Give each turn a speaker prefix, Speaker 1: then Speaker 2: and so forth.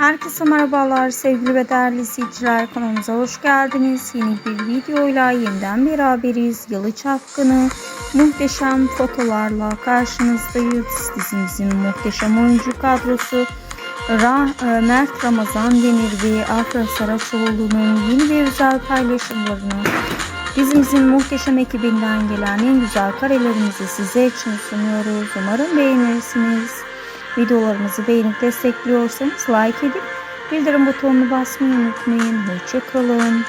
Speaker 1: Herkese merhabalar sevgili ve değerli izleyiciler kanalımıza hoş geldiniz. Yeni bir videoyla yeniden beraberiz. Yalı Çapkını muhteşem fotolarla karşınızdayız. Dizimizin muhteşem oyuncu kadrosu Ra e, Mert Ramazan Demir ve Afra Saraçoğlu'nun yeni ve özel paylaşımlarını dizimizin muhteşem ekibinden gelen en güzel karelerimizi size için sunuyoruz. Umarım beğenirsiniz. Videolarımızı beğenip destekliyorsanız like edip bildirim butonunu basmayı unutmayın. Hoşçakalın.